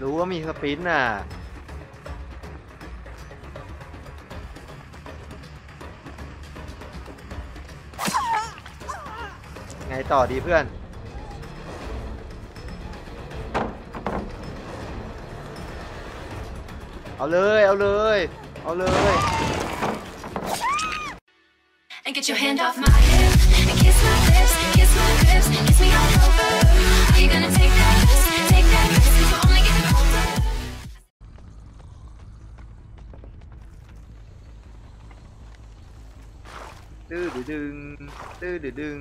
รู้ว่ามีสปรินต์น่ะ ไงต่อดีเพื่อน เอาเลย เอาเลย เอาเลย And get your hand off my hip and kiss my lips, kiss my lips, kiss me all over. Are you gonna take that risk? Take that ตื้อดือดึง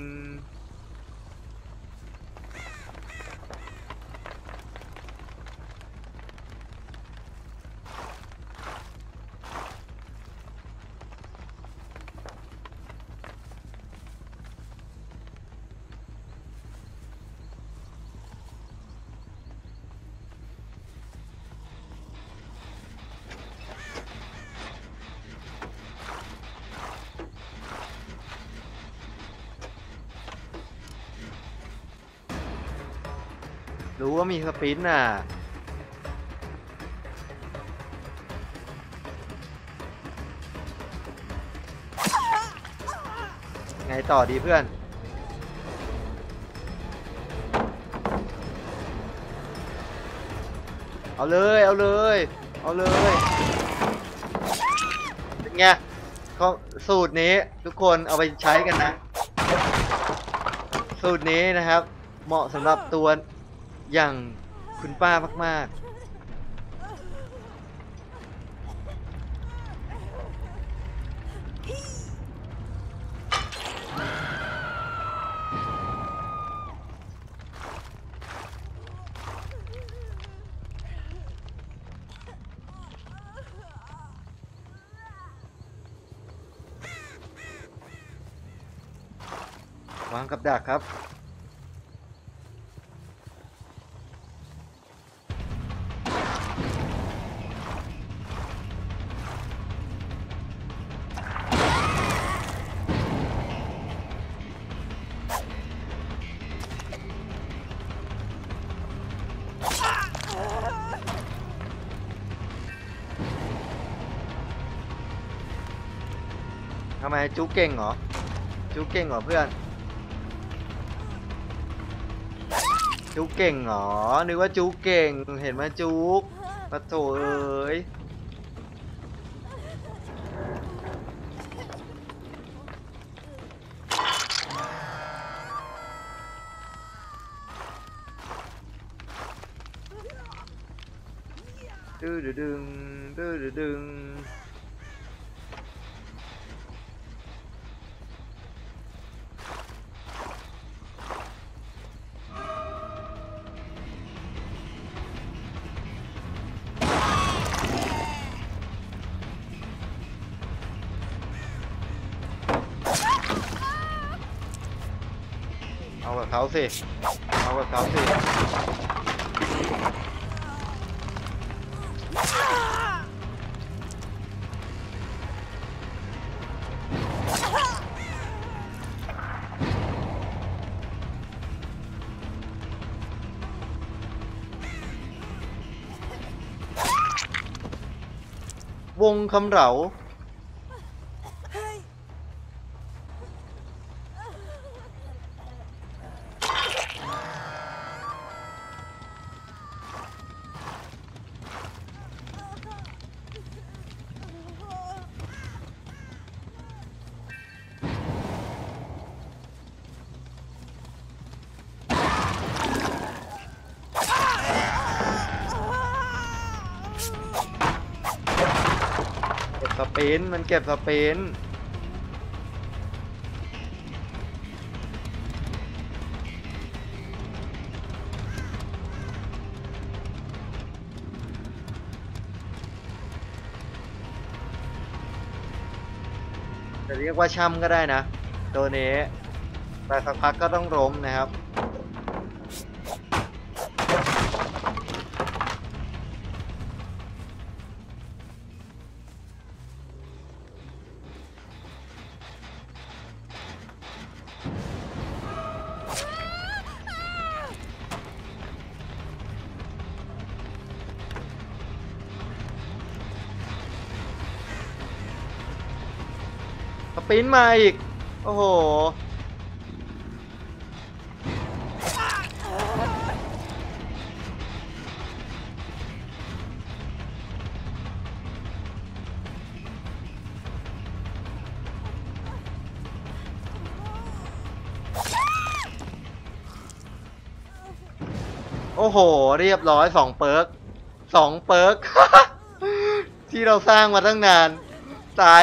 รู้ว่ามีสปินน่ะไงต่อดีเพื่อนเอาเลยเอาเลยเอาเลยเป็นไงสูตรนี้ทุกคนเอาไปใช้กันนะ สูตรนี้นะครับ เหมาะสำหรับตัว อย่างคุณป้ามาก ๆวางกับดักครับ ไมจุ๊เก่งเหรอ จุ๊เก่งเหรอเพื่อน จุ๊เก่งเหรอ นึกว่าจุ๊เก่ง เห็นไหมจุ๊กปะโถเอ้ยดื้อดื้อดึงดื้อดื้อดึง เอากับเขาสิเอากับเขาสิวงคำเหลา สเปนมันเก็บสเปนต์จะเรียกว่าช่ำก็ได้นะ ตัวนี้ แต่สักพักก็ต้องล้มนะครับ ปรินมาอีก โอ้โห โอ้โห เรียบร้อยสองเปิร์กสองเปิร์ก ที่เราสร้างมาตั้งนาน ตาย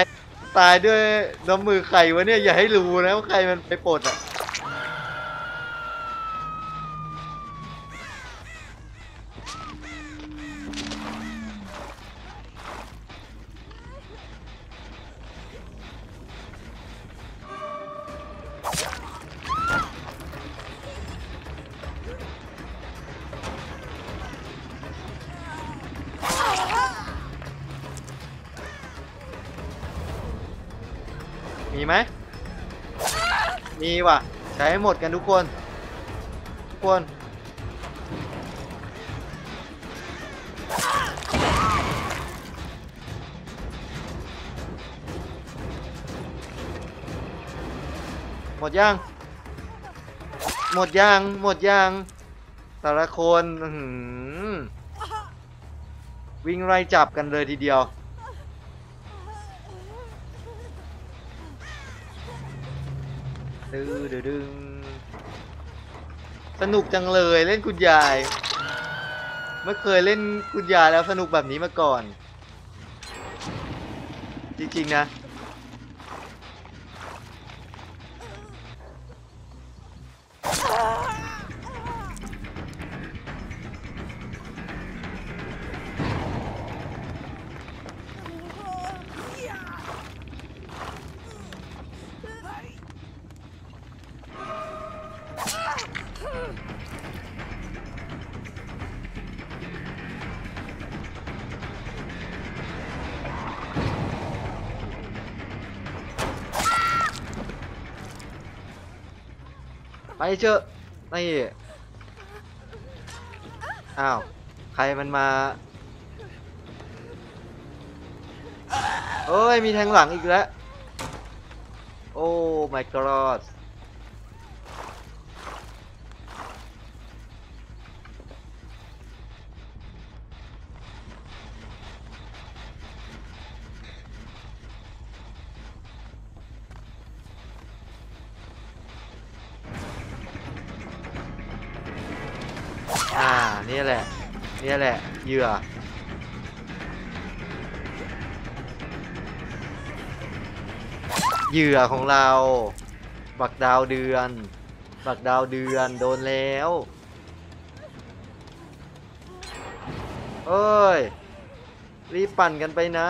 ตายด้วยน้ำมือใครวะเนี่ยอย่าให้รู้นะว่าใครมันไปปลดอะ มีว่ะ ใช้ให้หมดกันทุกคน ทุกคนหมดยัง หมดยัง หมดยัง แต่ละคนวิ่งไล่จับกันเลยทีเดียว ดื้อดึงสนุกจังเลยเล่นคุณยาย ไม่เคยเล่นคุณยายแล้วสนุกแบบนี้มาก่อน จริงๆนะ ไปเชอะนี่อ้าว ใครมันมาเอ้ย มีแทงหลังอีกแล้ว โอ้ my god นี่แหละ นี่แหละ เหยื่อ เหยื่อของเรา บักดาวเดือน บักดาวเดือนโดนแล้วเอ้ย รีบปั่นกันไปไหน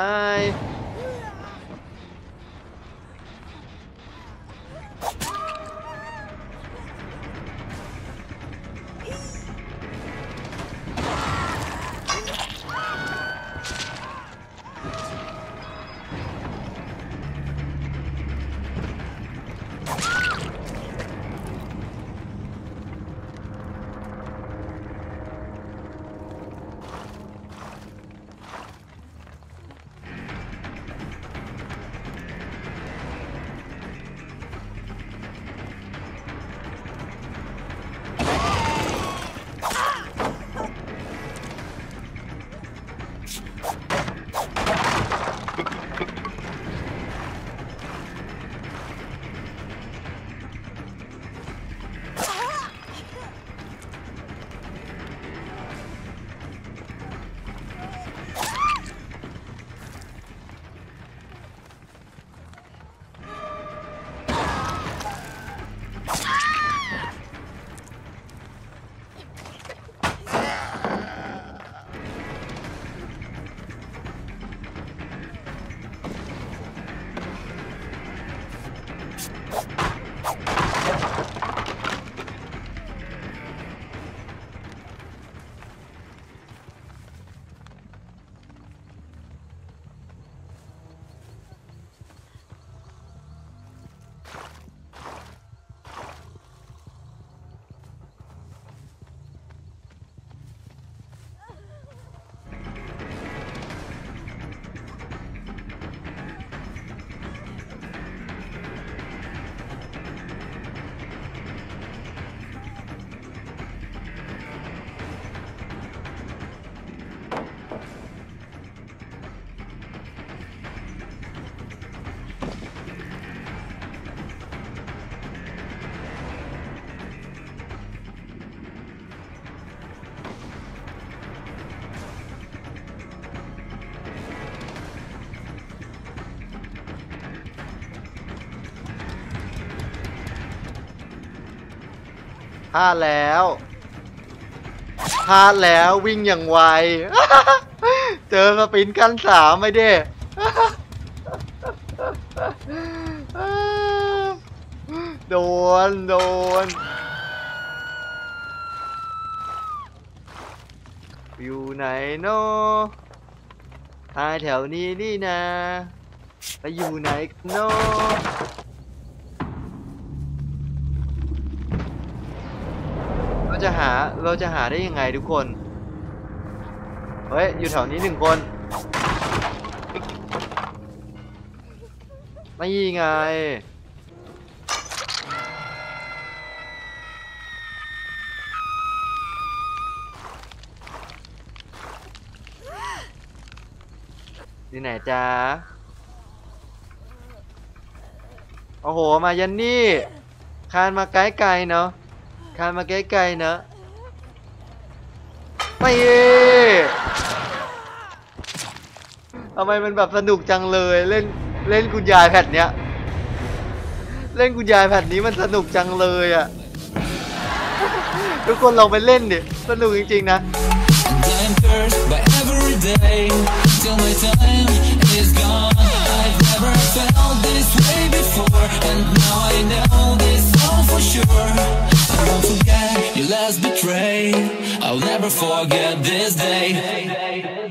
you ลาดแล้วพลาดแล้ววิ่งอย่างไว เจอสปินกันสามไม่เด้โดน โดน อยู่ไหนเนาะตายแถวนี้นี่นะ ไปอยู่ไหนเนาะ เราจะหาเราจะหาได้ยังไงทุกคน เฮ้ย อยู่แถวนี้หนึ่งคน ไม่ไง อยู่ไหนจ๊ะโอ้โห มายันนี่ คานมาไกลๆเนาะ คานมาไกล้ๆนะไปทำไมมันแบบสนุกจังเลยเล่นเล่นคุณยายแผ่นเนี้ย เล่นคุณยายแผ่นนี้มันสนุกจังเลยอะทุกคนลองไปเล่นดิสนุกจริงๆนะ I've never felt this way before, and now I know this all for sure. I won't forget your last betray. I'll never forget this day.